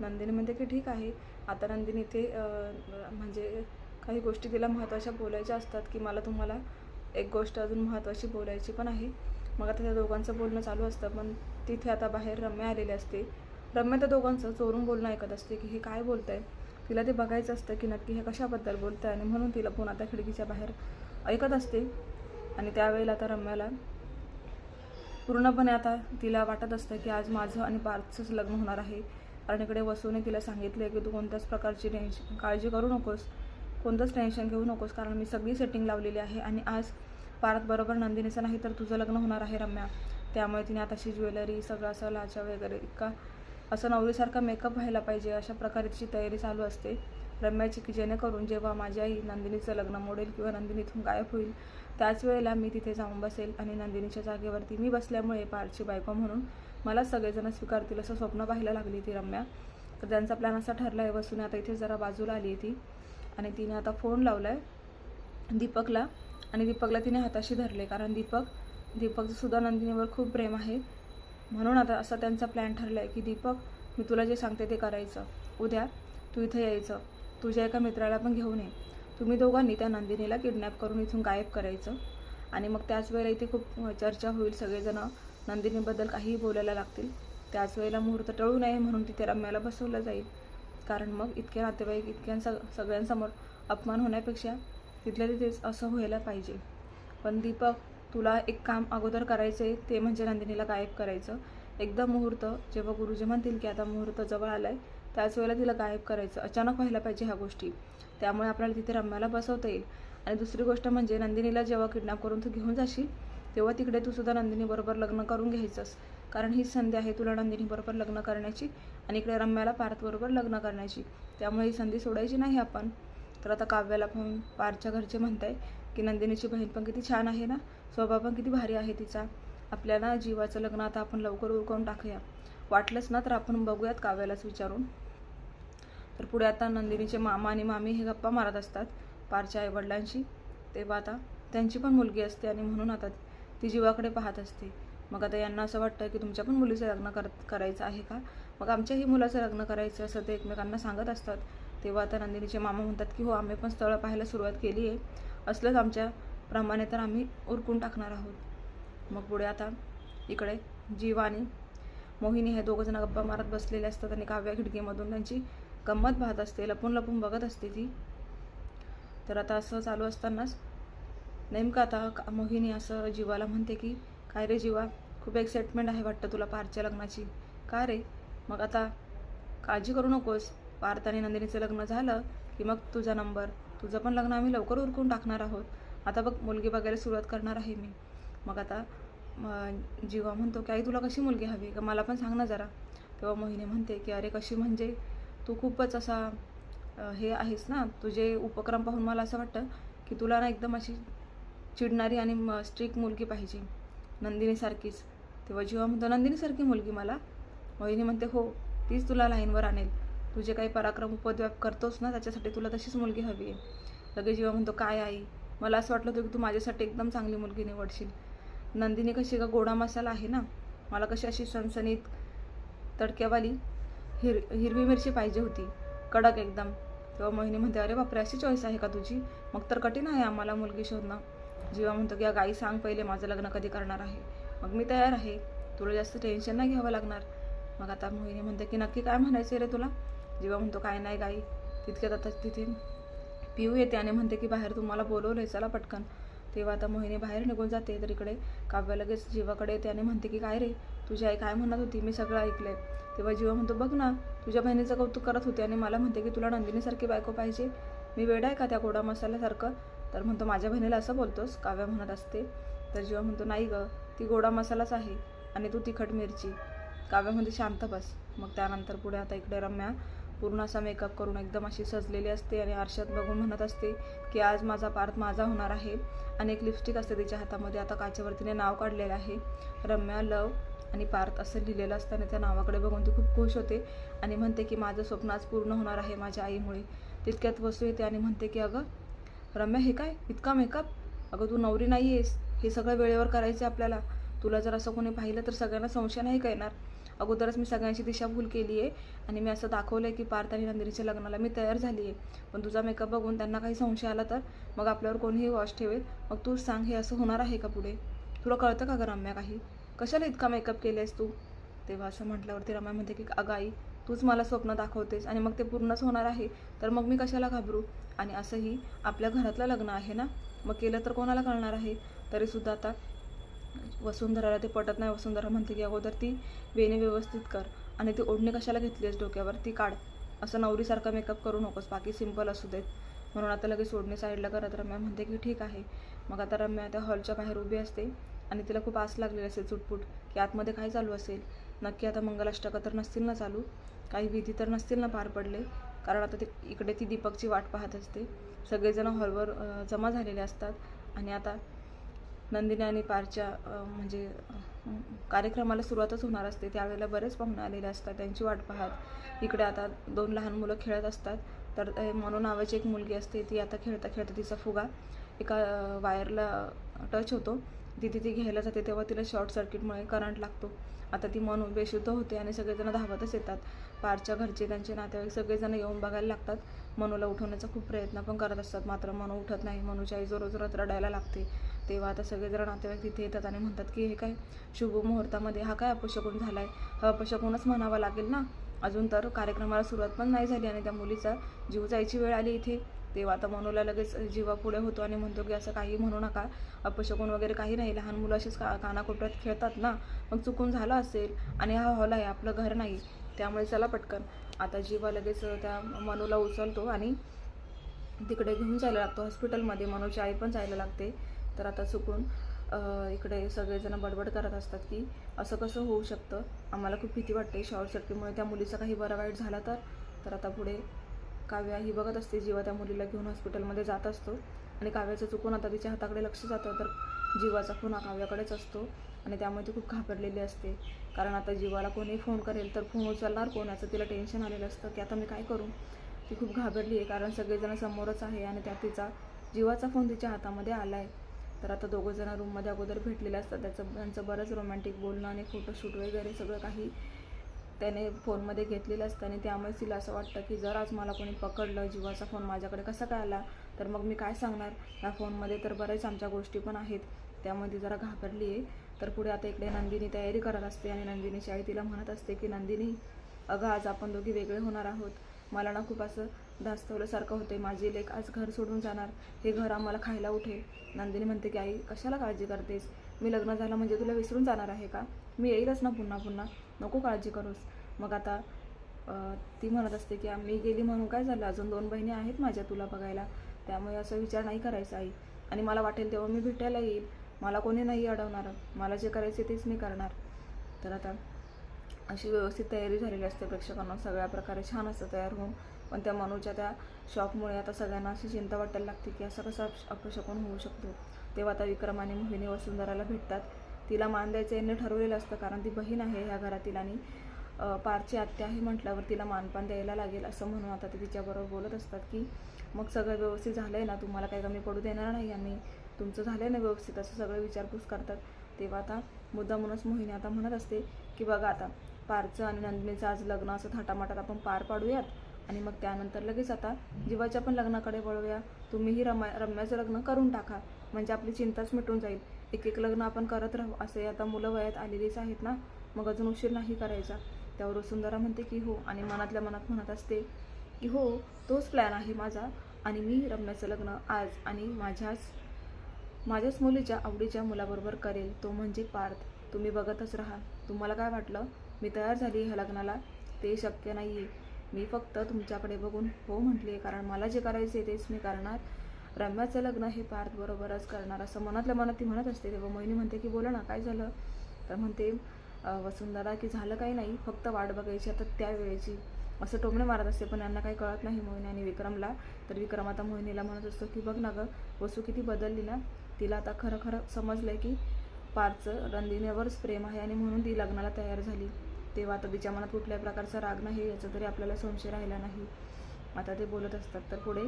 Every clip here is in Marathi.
नंदिनी म्हणते की ठीक आहे. आता नंदिनी इथे म्हणजे काही गोष्टी तिला महत्त्वाच्या बोलायच्या असतात की मला तुम्हाला एक गोष्ट अजून महत्त्वाची बोलायची पण आहे. मग आता त्या दोघांचं बोलणं चालू असतं पण तिथे आता बाहेर रम्या आलेली असते. रम्या त्या दोघांचं चोरून बोलणं ऐकत असते की हे काय बोलत आहे तिला ते बघायचं असतं की नक्की हे कशाबद्दल बोलत आहे आणि म्हणून तिला पुन्हा त्या खिडकीच्या बाहेर ऐकत असते. आणि त्यावेळेला आता रम्याला पूर्णपणे आता तिला वाटत असतं की आज माझं आणि पार्थचंच लग्न होणार आहे. कारण इकडे वसूने तिला सांगितलं की तू कोणत्याच प्रकारची टेन्शन काळजी करू नकोस. कोणतंच टेन्शन घेऊ नकोस कारण मी सगळी सेटिंग लावलेली आहे आणि आज पार्थ बरोबर नंदिनीचं नाही तर तुझं लग्न होणार आहे रम्या. त्यामुळे तिने आताशी ज्वेलरी सगळं असं लाचा वगैरे इतका असं नवरीसारखा मेकअप व्हायला पाहिजे अशा प्रकारे तिची तयारी चालू असते. रम्याची की जेणेकरून जेव्हा माझी आई नंदिनीचं लग्न मोडेल किंवा नंदिनी इथून गायब होईल त्याच वेळेला मी तिथे जाऊन बसेल आणि नंदिनीच्या जागेवरती मी बसल्यामुळे पारची बायको म्हणून मला सगळेजण स्वीकारतील असं स्वप्न पाहायला लागली ती रम्या. तर त्यांचा प्लॅन असा ठरला आहे बसून आता इथे जरा बाजूला आली आहे ती. आणि तिने आता फोन लावला आहे दीपकला. आणि दीपकला तिने हाताशी धरले कारण दीपक दीपकचं सुद्धा नंदिनीवर खूप प्रेम आहे. म्हणून आता असा त्यांचा प्लॅन ठरला आहे की दीपक मी तुला जे सांगते ते करायचं. उद्या तू इथं यायचं. तुझ्या एका मित्राला पण घेऊन ये. तुम्ही दोघांनी त्या नंदिनीला किडनॅप करून इथून गायब करायचं. आणि मग त्याच वेळेला इथे खूप चर्चा होईल सगळेजणं. नंदिनीबद्दल काहीही बोलायला लागतील. त्याच वेळेला मुहूर्त टळू नये म्हणून तिथे रम्याला बसवलं जाईल. कारण मग इतके नातेवाईक इतक्या सग सगळ्यांसमोर अपमान होण्यापेक्षा तिथल्या तिथेच असं व्हायला पाहिजे. पण दीपक तुला एक काम अगोदर करायचं आहे ते म्हणजे नंदिनीला गायब करायचं. एकदा मुहूर्त जेव्हा गुरुजी म्हणतील की आता मुहूर्त जवळ आला आहे त्याच वेळेला तिला गायब करायचं. अचानक व्हायला पाहिजे ह्या गोष्टी. त्यामुळे आपल्याला तिथे रम्याला बसवता येईल. आणि दुसरी गोष्ट म्हणजे नंदिनीला जेव्हा किडनॅप करून तू घेऊन जाशील तेव्हा तिकडे तू सुद्धा नंदिनीबरोबर लग्न करून घ्यायचंस. कारण हीच संधी आहे तुला नंदिनीबरोबर लग्न करण्याची आणि इकडे रम्याला पार्थबरोबर लग्न करण्याची. त्यामुळे ही संधी सोडायची नाही आपण. तर आता काव्याला पण पारच्या घरचे म्हणताय की नंदिनीची बहीण पण किती छान आहे ना? स्वभाव पण किती भारी आहे तिचा. आपल्याला जीवाचं लग्न आता आपण लवकर उरकवून टाकूया. वाटलंच ना तर आपण बघूयात काव्यालाच विचारून. तर पुढे आता नंदिनीचे मामा आणि मामी हे गप्पा मारत असतात पारच्या आईवडिलांशी. तेव्हा आता त्यांची पण मुलगी असते आणि म्हणून आता ती जीवाकडे पाहत असते. मग आता यांना असं वाटतं की तुमच्या पण मुलीचं लग्न कर करायचं आहे का? मग आमच्याही मुलाचं लग्न करायचं असं ते एकमेकांना सांगत असतात. तेव्हा आता नंदिनीचे मामा म्हणतात की हो आम्ही पण स्थळं पाहायला सुरुवात केली आहे. असलंच आमच्या प्रमाणे तर आम्ही उरकून टाकणार आहोत. मग पुढे आता इकडे जीव आणि मोहिनी हे दोघंजण गप्पा मारत बसलेले असतात आणि काव्या खिडकीमधून त्यांची गंमत पाहत असते लपून लपून बघत असते ती. तर आता असं चालू असतानाच नेमकं आता का- मोहिनी असं जीवाला म्हणते की काय रे जीवा खूप एक्साइटमेंट आहे वाटतं तुला पारच्या लग्नाची. का रे? मग आता काळजी करू नकोस. पार्थ आणि नंदिनीचं लग्न झालं की मग तुझा नंबर. तुझं पण लग्न आम्ही लवकर उरकून टाकणार आहोत. आता बघ मुलगी बघायला सुरुवात करणार आहे मी. मग आता जीवा म्हणतो की आई तुला कशी मुलगी हवी का मला पण सांग ना जरा. तेव्हा मोहिनी म्हणते की अरे कशी म्हणजे? तू खूपच असा हे आहेस ना? तुझे उपक्रम पाहून मला असं वाटतं की तुला ना एकदम अशी चिडणारी आणि स्ट्रिक मुलगी पाहिजे. नंदिनीसारखीच. तेव्हा जेव्हा म्हणतो नंदिनीसारखी मुलगी मला? मोहिनी म्हणते हो तीच तुला लाईनवर आणेल. तुझे काही पराक्रम उपद्व्याप करतोस ना त्याच्यासाठी तुला तशीच मुलगी हवी आहे. लगेच जेव्हा म्हणतो काय आई? मला असं वाटलं होतं की तू माझ्यासाठी एकदम चांगली मुलगी निवडशील. नंदिनी कशी का गोडा मसाला आहे ना? मला कशी अशी सणसणीत तडक्यावाली हिर हिरवी मिरची पाहिजे होती. कडक एकदम. तेव्हा मोहिनी म्हणते अरे बापरे अशी चॉईस आहे का तुझी? मग तर कठीण आहे आम्हाला मुलगी शोधणं. जीवा म्हणतो की गाई सांग पहिले माझं लग्न कधी करणार आहे? मग मी तयार आहे. तुला जास्त टेन्शन नाही घ्यावं लागणार. मग आता मोहिनी म्हणते की नक्की काय म्हणायचं रे तुला? जीवा म्हणतो काय नाही गाई तितक्यात आता तिथे पिऊ येते. आणि म्हणते की बाहेर तुम्हाला बोलवलंय चला पटकन. तेव्हा आता मोहिनी बाहेर निघून जाते. तर इकडे काव्या लगेच जीवाकडे येते आणि म्हणते की काय रे तुझी आई काय म्हणत होती? मी सगळं ऐकलंय. तेव्हा जीवा म्हणतो बघ ना तुझ्या बहिणीचं कौतुक करत होते आणि मला म्हणते की तुला नंदिनीसारखी बायको पाहिजे. मी वेड आहे का त्या गोडा मसाल्यासारखं? तर म्हणतो माझ्या बहिणीला असं बोलतोस काव्या म्हणत असते. तर जेव्हा म्हणतो नाही गं ती गोडा मसालाच आहे आणि तू तिखट मिरची. काव्या म्हणजे शांत बस. मग त्यानंतर पुढे आता इकडे रम्या पूर्ण असा मेकअप करून एकदम अशी सजलेली असते आणि आरशात बघून म्हणत असते की आज माझा पार्थ माझा होणार आहे आणि एक लिपस्टिक असते तिच्या हातामध्ये. आता काचेवर तिने नाव काढलेलं आहे. रम्या लव आणि पार्थ असं लिहिलेलं असतं आणि त्या नावाकडे बघून ती खूप खुश होते आणि म्हणते की माझं स्वप्न आज पूर्ण होणार आहे माझ्या आईमुळे. तितक्यात वसू येते आणि म्हणते की अगं रम्या हे काय? इतका मेकअप अगं तू नवरी नाही आहेस हे सगळं वेळेवर करायचं आपल्याला. तुला जर असं कोणी पाहिलं तर सगळ्यांना संशय नाही करणार अगोदरच मी सगळ्यांची दिशाभूल केली आहे आणि मी असं दाखवलं आहे की पार्थ आणि नंदिनीच्या लग्नाला मी तयार झाली आहे पण तुझा मेकअप बघून त्यांना काही संशय आला तर? मग आपल्यावर कोणीही वॉश ठेवेल? मग तू सांग हे असं होणार आहे का पुढे? तुला कळतं का गं रम्या काही? कशाला इतका मेकअप केलेस तू? तेव्हा असं म्हटल्यावरती रम्या म्हणते की अगं आई तूच मला स्वप्न दाखवतेस आणि मग ते पूर्णच होणार आहे तर मग मी कशाला घाबरू? आणि असंही आपल्या घरातलं लग्न आहे ना? मग केलं तर कोणाला कळणार आहे? तरीसुद्धा आता वसुंधराला ते पटत नाही. वसुंधरा म्हणते की अगोदर ती वेणी व्यवस्थित कर आणि ती ओढणी कशाला घेतलीस डोक्यावर ती काढ. असं नवरीसारखा मेकअप करू नकोस. बाकी सिंपल असू देत. म्हणून आता लगेच ओढणी साईडला करत रम्या म्हणते की ठीक आहे. मग आता रम्या त्या हॉलच्या बाहेर उभी असते आणि तिला खूप आस लागलेली असेल चुटपुट की आतमध्ये काय चालू असेल? नक्की आता मंगलाष्टका तर नसतील ना चालू? काही विधी तर नसतील ना पार पडले. कारण आता ते इकडे ती दीपकची वाट पाहत असते. सगळेजण हॉलवर जमा झालेले असतात. आणि आता नंदिनी आणि पारच्या म्हणजे कार्यक्रमाला सुरुवातच होणार असते. त्यावेळेला बरेच पाहुणे आलेले असतात. त्यांची वाट पाहत. इकडे आता दोन लहान मुलं खेळत असतात. तर अं, मनू नावाची एक मुलगी असते. ती आता खेळता खेळता तिचा फुगा एका वायरला टच होतो. ती तिथे घ्यायला जाते तेव्हा तिला शॉर्ट सर्किटमुळे करंट लागतो. आता ती मनू बेशुद्ध होते आणि सगळेजण धावतच येतात. पारच्या घरचे त्यांचे नातेवाईक सगळेजण येऊन बघायला लागतात. मनूला उठवण्याचा खूप प्रयत्न पण करत असतात. मात्र मनू उठत नाही. मनूची आई जोर जोरात रडायला लागते. तेव्हा आता सगळेजण नातेवाईक तिथे येतात आणि म्हणतात की हे काय? शुभ मुहूर्तामध्ये हा काय अपशकून झाला आहे हा अपशकूनच म्हणावा लागेल ना? अजून तर कार्यक्रमाला सुरुवात पण नाही झाली आणि त्या मुलीचा जीव जायची वेळ आली इथे. तेव्हा आता मनूला लगेच जीवा पुढे होतो आणि म्हणतो की असं काही म्हणू नका. अपशकून वगैरे काही नाही. लहान मुलं अशीच का कानाकोपऱ्यात खेळतात ना. मग चुकून झालं असेल आणि हा हॉल आहे आपलं घर नाही. त्यामुळे चला पटकन. आता जीवा लगेच त्या मनूला उचलतो आणि तिकडे घेऊन जायला लागतो. हॉस्पिटलमध्ये मनूची आई पण जायला लागते. तर आता चुकून इकडे सगळेजण बडबड करत असतात की असं कसं होऊ शकतं? आम्हाला खूप भीती वाटते. शॉर्ट सर्किटमुळे त्या मुलीचा काही बरा वाईट झाला तर? तर आता पुढे काव्या ही बघत असते. जीवा त्या मुलीला घेऊन हॉस्पिटलमध्ये जात असतो. आणि काव्याचं चुकून आता तिच्या हाताकडे लक्ष जातं तर जीवाचा फोन हा काव्याकडेच असतो. आणि त्यामुळे ती खूप घाबरलेली असते. कारण आता जीवाला कोणी फोन करेल तर फोन उचलणार कोणाचं तिला टेन्शन आलेलं असतं की आता मी काय करू? ती खूप घाबरली आहे कारण सगळेजण समोरच आहे आणि त्या तिचा जीवाचा फोन तिच्या हातामध्ये आला आहे तर आता दोघंजणं रूममध्ये अगोदर भेटलेले असतात. त्याचं त्यांचं बरंच रोमॅन्टिक बोलणं आणि फोटोशूट वगैरे सगळं काही त्याने फोनमध्ये घेतलेलं असतं आणि त्यामुळे तिला असं वाटतं की जर आज मला कोणी पकडलं जीवाचा फोन माझ्याकडे कसा काय आला तर मग मी काय सांगणार? या फोनमध्ये तर बऱ्याच आमच्या गोष्टी पण आहेत. त्यामध्ये जरा घाबरली आहे. तर पुढे आता इकडे नंदिनी तयारी करत असते आणि नंदिनीची आई तिला म्हणत असते की नंदिनी अगं आज आपण दोघी वेगळे होणार आहोत. मला ना खूप असं धास्तवल्यासारखं होते माझी लेख आज घर सोडून जाणार. हे घर आम्हाला खायला उठे. नंदिनी म्हणते की आई कशाला काळजी करतेस? मी लग्न झालं म्हणजे तुला विसरून जाणार आहे का? मी येईलच ना पुन्हा पुन्हा. नको काळजी करूस. मग आता ती म्हणत असते की मी गेली म्हणून काय झालं? अजून दोन बहिणी आहेत माझ्या तुला बघायला. त्यामुळे असं विचार नाही करायचा आई. आणि मला वाटेल तेव्हा मी भेटायला येईल. मला कोणी नाही अडवणार. मला जे करायचे तेच मी करणार. तर आता अशी व्यवस्थित तयारी झालेली असते प्रेक्षकांना. सगळ्या प्रकारे छान असतं तयार होऊन. पण त्या मनूच्या त्या शॉकमुळे आता सगळ्यांना अशी चिंता वाटायला लागते की असं कसं अपशकून होऊ शकतो? तेव्हा आता विक्रमाने मोहिनी वसुंधराला भेटतात. तिला मान द्यायचं यांनी ठरवलेलं असतं कारण ती बहीण आहे ह्या घरातील आणि पारची आत्या आहे म्हटल्यावर तिला मानपान द्यायला लागेल असं म्हणून आता ते तिच्याबरोबर बोलत असतात की मग सगळं व्यवस्थित झालं आहे ना? तुम्हाला काही कमी पडू देणार नाही आम्ही तुमचं झालं आहे ना व्यवस्थित? असं सगळं विचारपूस करतात. तेव्हा आता मुद्दा म्हणूनच मोहिनी आता म्हणत असते की बघा आता पारचं आणि नंदिनीचं आज लग्न असं थाटामाटात आपण पार पाडूयात आणि मग त्यानंतर लगेच आता जीवाच्या पण लग्नाकडे वळूया. तुम्हीही रमा रम्याचं लग्न करून टाका. म्हणजे आपली चिंताच मिटून जाईल. एक एक लग्न आपण करत राहू असे आता मुलं वयात आलेलीच आहेत ना. मग अजून उशीर नाही करायचा. त्यावर वसुंधरा म्हणते की हो आणि मनातल्या मनात म्हणत असते की हो तोच प्लॅन आहे माझा आणि मी रम्याचं लग्न आज आणि माझ्याच माझ्याच मुलीच्या आवडीच्या मुलाबरोबर करेल. तो म्हणजे पार्थ. तुम्ही बघतच राहा. तुम्हाला काय वाटलं? मी तयार झाली ह्या लग्नाला. ते शक्य नाही आहे मी फक्त तुमच्याकडे बघून हो म्हटली आहे कारण मला जे करायचे तेच मी करणार. रम्याचं लग्न हे पार्थ बरोबरच करणार. असं मनातल्या मनात ती म्हणत असते तेव्हा मोहिनी म्हणते की बोला ना काय झालं? तर म्हणते वसुंधरा की झालं काही नाही फक्त वाट बघायची आता त्या वेळेची. असं टोमणे मारत असते पण यांना काही कळत नाही मोहिनी आणि विक्रमला. तर विक्रम आता मोहिनीला म्हणत असतो की बघ ना गं वसू किती बदलली ना तिला आता खरं खरं समजलं की पारचं रणदिनेवरच प्रेम आहे आणि म्हणून ती लग्नाला तयार झाली. तेव्हा आता तिच्या मनात कुठल्याही प्रकारचा राग नाही याचा तरी आपल्याला संशय राहिला नाही. आता ते बोलत असतात. तर पुढे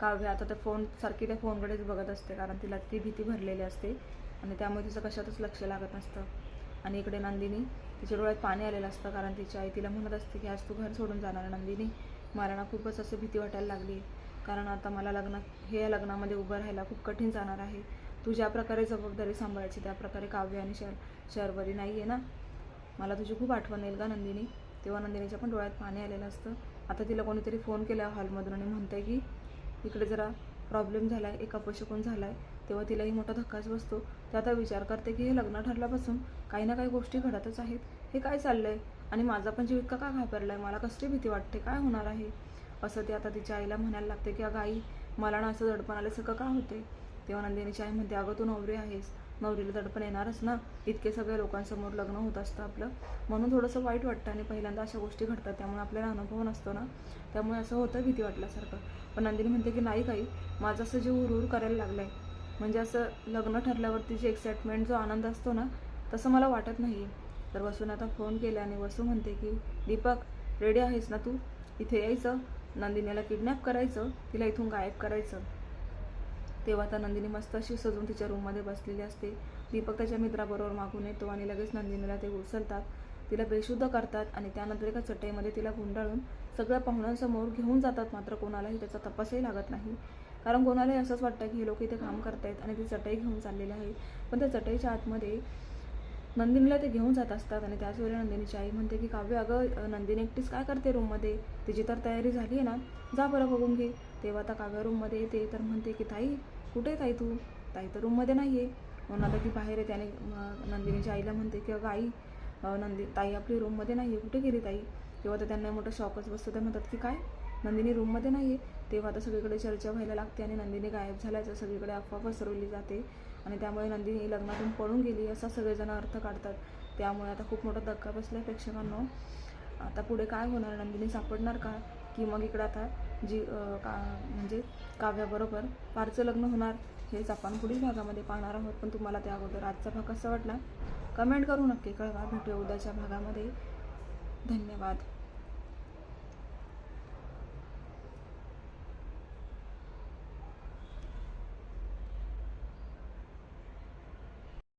काव्य आता त्या फोन सारखी त्या फोनकडेच बघत असते कारण तिला ती भीती भरलेली असते. आणि त्यामुळे तिचं कशातच लक्ष लागत नसतं. आणि इकडे नंदिनी तिच्या डोळ्यात पाणी आलेलं असतं कारण तिची आई तिला म्हणत असते की आज तू घर सोडून जाणार नंदिनी. मला ना खूपच असं भीती वाटायला लागली. कारण आता मला लग्न हे या लग्नामध्ये उभं राहायला खूप कठीण जाणार आहे. तू ज्या प्रकारे जबाबदारी सांभाळायची त्या प्रकारे काव्य आणि शर शहरवरी नाही आहे ना? मला तुझी खूप आठवण येईल का नंदिनी. तेव्हा नंदिनीच्या पण डोळ्यात पाणी आलेलं असतं. आता तिला कोणीतरी फोन केला हॉलमधून आणि म्हणतंय की इकडे जरा प्रॉब्लेम झाला आहे एक अपशकून झाला आहे तेव्हा तिलाही मोठा धक्काच बसतो. ते आता विचार करते की हे लग्न ठरल्यापासून काही ना काही गोष्टी घडतच आहेत. हे काय चाललं आहे आणि माझा पण जीव इतका का घाबरला आहे मला कसली भीती वाटते? काय होणार आहे? असं ते आता तिच्या आईला म्हणायला लागते की अगं आई मला ना असं दडपण आल्यासारखं का होते तेव्हा नंदिनीची आई म्हणते अगं तू नवरी आहेस. नवरीला दडपण येणारच ना. इतके सगळ्या लोकांसमोर लग्न होत असतं आपलं. म्हणून थोडंसं वाईट वाटतं आणि पहिल्यांदा अशा गोष्टी घडतात. त्यामुळे आपल्याला अनुभव नसतो ना. त्यामुळे असं होतं भीती वाटल्यासारखं. पण नंदिनी म्हणते की नाही काही. माझं असं जे हुरहुर करायला लागलं आहे म्हणजे असं लग्न ठरल्यावरती जे एक्साइटमेंट जो आनंद असतो ना तसं मला वाटत नाही आहे तर वसून आता फोन केला आणि वसू म्हणते की दीपक रेडी आहेस ना तू? इथे यायचं. नंदिनीला किडनॅप करायचं. तिला इथून गायब करायचं. तेव्हा आता नंदिनी मस्त अशी सजून तिच्या रूममध्ये बसलेली असते. दीपक त्याच्या मित्राबरोबर मागून येतो आणि लगेच नंदिनीला ते उचलतात. तिला बेशुद्ध करतात आणि त्यानंतर एका चटईमध्ये तिला गुंडाळून सगळ्या पाहुण्यांसमोर घेऊन जातात. मात्र कोणालाही त्याचा तपासही लागत नाही. कारण कोणालाही असंच वाटतं की हे लोक इथे काम करतायत आणि ती चटई घेऊन चाललेली आहे. पण त्या चटईच्या आतमध्ये नंदिनीला ते घेऊन जात असतात आणि त्याच वेळेला नंदिनीची आई म्हणते की काव्य अगं नंदिनी एकटीच काय करते रूममध्ये तिची तर तयारी झाली आहे ना. जा बरं बघून घे. तेव्हा आता काव्य रूममध्ये येते तर म्हणते की ताई कुठे आहे ताई तू? ताई तर रूममध्ये नाही आहे म्हणून आता ती बाहेर येते आणि नंदिनीच्या आईला म्हणते की अगं आई नंदी ताई आपली रूममध्ये नाही आहे कुठे गेली ताई? तेव्हा तर त्यांना मोठं शॉकच बसतो. ते म्हणतात की काय? नंदिनी रूममध्ये नाही आहे तेव्हा आता सगळीकडे चर्चा व्हायला लागते आणि नंदिनी गायब झाल्याचं सगळीकडे अफवा पसरवली जाते. आणि त्यामुळे नंदिनी लग्नातून पळून गेली असा सगळेजण अर्थ काढतात. त्यामुळे आता खूप मोठा धक्का बसला आहे प्रेक्षकांनो आता पुढे काय होणार? नंदिनी सापडणार का? की मग इकडं आता जी का म्हणजे काव्याबरोबर पारचं लग्न होणार हेच आपण पुढील भागामध्ये पाहणार आहोत. पण तुम्हाला त्या अगोदर आजचा भाग कसा वाटला? कमेंट करू नक्की कळवा. भेटूया उद्याच्या भागामध्ये. धन्यवाद.